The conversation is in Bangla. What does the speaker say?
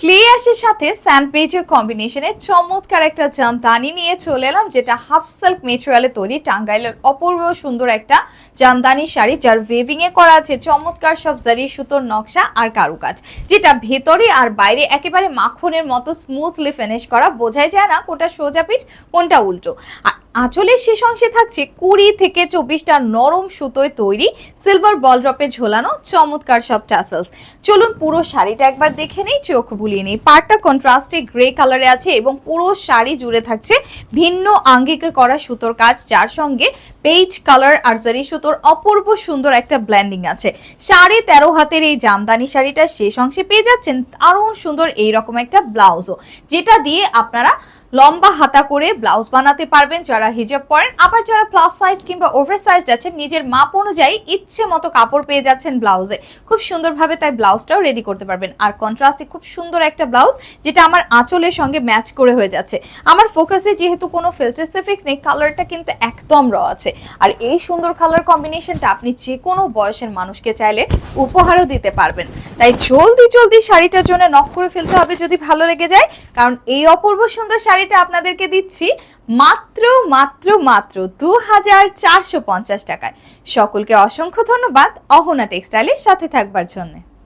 ক্লে অ্যাশের সাথে স্যান্ডপেজের কম্বিনেশনে চমৎকার একটা জামদানি নিয়ে চলে এলাম, যেটা হাফ সিল্ক মেটেরিয়ালে তৈরি টাঙ্গাইলের অপূর্ব সুন্দর একটা জামদানি শাড়ি, যার ওয়েভিং এ করা আছে চমৎকার সব জারি সুতোর নকশা আর কারুকাজ, যেটা ভেতরে আর বাইরে একেবারে মাখনের মতো স্মুথলি ফিনিশ করা, বোঝাই যায় না কোনটা সোজা পিঠ, কোনটা উল্টো। আর আঁচলের শেষ অংশে থাকছে কুড়ি থেকে চব্বিশটা নরম সুতোয় তৈরি সিলভার বল ড্রপে ঝোলানো চমৎকার সব টাসেলস চলুন পুরো শাড়িটা একবার দেখে নেই, চোখ বুলিয়ে নেই। পার্টটা কন্ট্রাস্টে গ্রে কালারে আছে এবং পুরো শাড়ি জুড়ে থাকছে ভিন্ন আঙ্গিকে করা সুতোর কাজ। যার সঙ্গে পেজ কালার আর জারি সুতোর অপূর্ব সুন্দর একটা ব্ল্যান্ডিং আছে। সাড়ে তেরো হাতের এই জামদানি শাড়িটার শেষ অংশে পেয়ে যাচ্ছেন দারুণ সুন্দর এইরকম একটা ব্লাউজও। যেটা দিয়ে আপনারা লম্বা হাতা করে ব্লাউজ বানাতে পারবেন যারা হিজাব পরেন। আবার যারা প্লাস সাইজ কিংবা ওভার সাইজ আছেন, নিজের মাপ অনুযায়ী ইচ্ছে মতো কাপড় পেয়ে যাচ্ছেন ব্লাউজে। খুব সুন্দরভাবে তাই ব্লাউজটাও রেডি করতে পারবেন। আর কন্ট্রাস্টে খুব সুন্দর একটা ব্লাউজ, যেটা আমার আঁচলের সঙ্গে ম্যাচ করে হয়ে যাচ্ছে। আমার ফোকাসে যেহেতু কোনো ফিল্টার সেফিক্স নেই কালারটা কিন্তু একদম র আছে। আর এই সুন্দর কালার কম্বিনেশনটা আপনি যে কোনো বয়সের মানুষকে চাইলে উপহারও দিতে পারবেন। তাই জলদি জলদি শাড়িটার জন্য নক করে ফেলতে হবে যদি ভালো লেগে যায়। কারণ এই অপূর্ব সুন্দর শাড়িটা আপনাদেরকে দিচ্ছি মাত্র মাত্র মাত্র দু হাজার চারশো পঞ্চাশ টাকায়। সকলকে অসংখ্য ধন্যবাদ অহনা টেক্সটাইলের সাথে থাকবার জন্য।